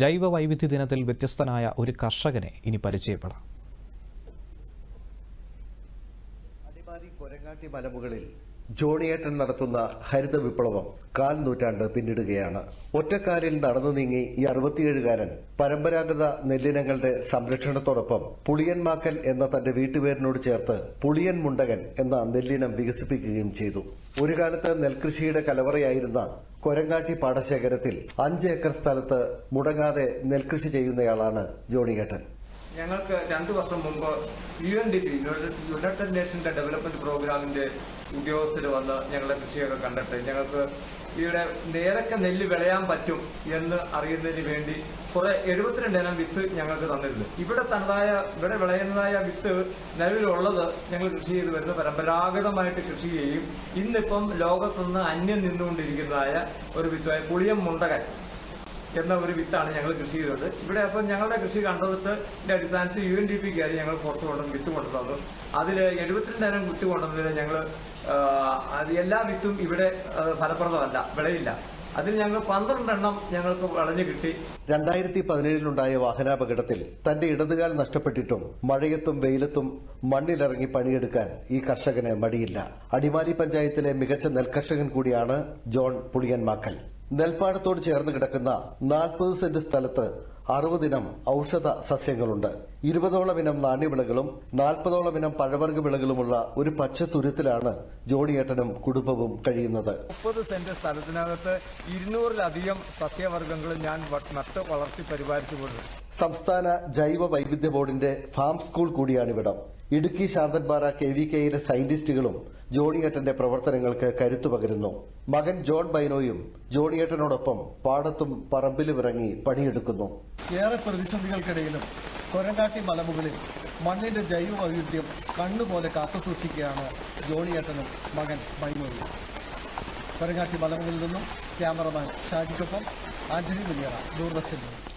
ജൈവ വൈവിധ്യ ദിനത്തിൽ വ്യത്യസ്തനായ ഒരു കർഷകനെ ഇനി പരിചയപ്പെടാം. അടിമാലി കൊരങ്ങാട്ടി മലമുകളിൽ ജോണിയേട്ടൻ നടത്തുന്ന ഹരിത വിപ്ലവം കാൽ നൂറ്റാണ്ട് പിന്നിടുകയാണ്. ഒറ്റക്കാലിൽ നടന്നു നീങ്ങി ഈ അറുപത്തിയേഴുകാരൻ പരമ്പരാഗത നെല്ലിനങ്ങളുടെ സംരക്ഷണത്തോടൊപ്പം പുളിയൻമാക്കൽ എന്ന തന്റെ വീട്ടുപേരിനോട് ചേർത്ത് പുളിയൻ മുണ്ടകൻ എന്ന നെല്ലിനം വികസിപ്പിക്കുകയും ചെയ്തു. ഒരു കാലത്ത് നെൽകൃഷിയുടെ കലവറയായിരുന്ന കൊരങ്ങാട്ടി പാടശേഖരത്തിൽ അഞ്ച് ഏക്കർ സ്ഥലത്ത് മുടങ്ങാതെ നെൽകൃഷി ചെയ്യുന്നയാളാണ് ജോണിഘട്ടൻ ഞങ്ങൾക്ക് രണ്ടു വർഷം മുമ്പ് U N D P United നേഷന്റെ development പ്രോഗ്രാമിന്റെ ഉദ്യോഗസ്ഥർ വന്ന് ഞങ്ങളുടെ കൃഷിയൊക്കെ കണ്ടിട്ട് ഞങ്ങൾക്ക് ഇവിടെ നേരൊക്കെ നെല്ല് വിളയാൻ പറ്റും എന്ന് അറിയുന്നതിന് വേണ്ടി കുറെ എഴുപത്തിരണ്ട് വിത്ത് ഞങ്ങൾക്ക് തന്നിരുന്നു ഇവിടെ തനതായ ഇവിടെ വിളയുന്നതായ വിത്ത് നിലവിലുള്ളത് ഞങ്ങൾ കൃഷി ചെയ്ത് വരുന്ന പരമ്പരാഗതമായിട്ട് കൃഷി ചെയ്യും. ഇന്നിപ്പം ലോകത്തുനിന്ന് അന്യം നിന്നുകൊണ്ടിരിക്കുന്നതായ ഒരു വിത്തായ പുളിയം മുണ്ടകൻ. എന്ന ഒരു വിത്താണ് ഞങ്ങൾ കൃഷി ചെയ്തത്. ഇവിടെ അപ്പം ഞങ്ങളുടെ കൃഷി കണ്ടതിട്ട് ഇതിന്റെ അടിസ്ഥാനത്തിൽ യു എൻ ഡി പിക്കാർ ഞങ്ങൾ പുറത്ത് കൊണ്ടുവന്ന് വിത്ത് കൊണ്ടുവന്നു. അതിൽ എഴുപത്തിരണ്ടായിരം വിത്ത് കൊണ്ടുവന്നതിൽ ഞങ്ങൾ അത് എല്ലാ വിത്തും ഇവിടെ ഫലപ്രദമല്ല വിളയില്ല. അതിൽ ഞങ്ങൾ പന്ത്രണ്ടെണ്ണം ഞങ്ങൾക്ക് വളഞ്ഞു കിട്ടി. രണ്ടായിരത്തി പതിനേഴിലുണ്ടായ വാഹനാപകടത്തിൽ തന്റെ ഇടതുകാൽ നഷ്ടപ്പെട്ടിട്ടും മഴയത്തും വെയിലത്തും മണ്ണിലിറങ്ങി പണിയെടുക്കാൻ ഈ കർഷകന് മടിയില്ല. അടിമാലി പഞ്ചായത്തിലെ മികച്ച നെൽകർഷകൻ കൂടിയാണ് ജോൺ പുളിയൻമാക്കൽ നെൽപ്പാടത്തോട് ചേർന്ന് കിടക്കുന്ന നാൽപ്പത് സെന്റ് സ്ഥലത്ത് അറുപതിനം ഔഷധ സസ്യങ്ങളുണ്ട്. ഇരുപതോളം ഇനം നാണ്യവിളകളും നാൽപ്പതോളം ഇനം പഴവർഗ വിളകളുമുള്ള ഒരു പച്ച തുരുത്തിലാണ് ജോണിയേട്ടനും കുടുംബവും കഴിയുന്നത്. മുപ്പത് സെന്റ് സ്ഥലത്തിനകത്ത് ഇരുന്നൂറിലധികം സസ്യവർഗങ്ങൾ ഞാൻ നട്ട് വളർത്തി പരിപാലിച്ചു സംസ്ഥാന ജൈവ വൈവിധ്യ ബോർഡിന്റെ ഫാം സ്കൂൾ കൂടിയാണിവിടം. ഇടുക്കി ശാന്തൻപാറ കെ വി കെയിലെ സയന്റിസ്റ്റുകളും ജോണിയേട്ടന്റെ പ്രവർത്തനങ്ങൾക്ക് കരുത്തു പകരുന്നു. മകൻ ജോൺ ബൈനോയും ജോണിയേട്ടനോടൊപ്പം പാടത്തും പറമ്പിലും ഇറങ്ങി പണിയെടുക്കുന്നു. ഏറെ പ്രതിസന്ധികൾക്കിടയിലും കൊരങ്കാട്ടി മലമുകളിൽ മണ്ണിന്റെ ജൈവ വൈവിധ്യം കണ്ണുപോലെ കാത്തുസൂക്ഷിക്കുകയാണ് ജോണിയേട്ടനും മകൻ ബൈനോയും. കൊരങ്ങാട്ടി മലമുകളിൽ നിന്നും ക്യാമറമാൻ ഷാജിക്കൊപ്പം ആന്റണി മുനിയറ ദൂരദർശൻ ന്യൂസ്.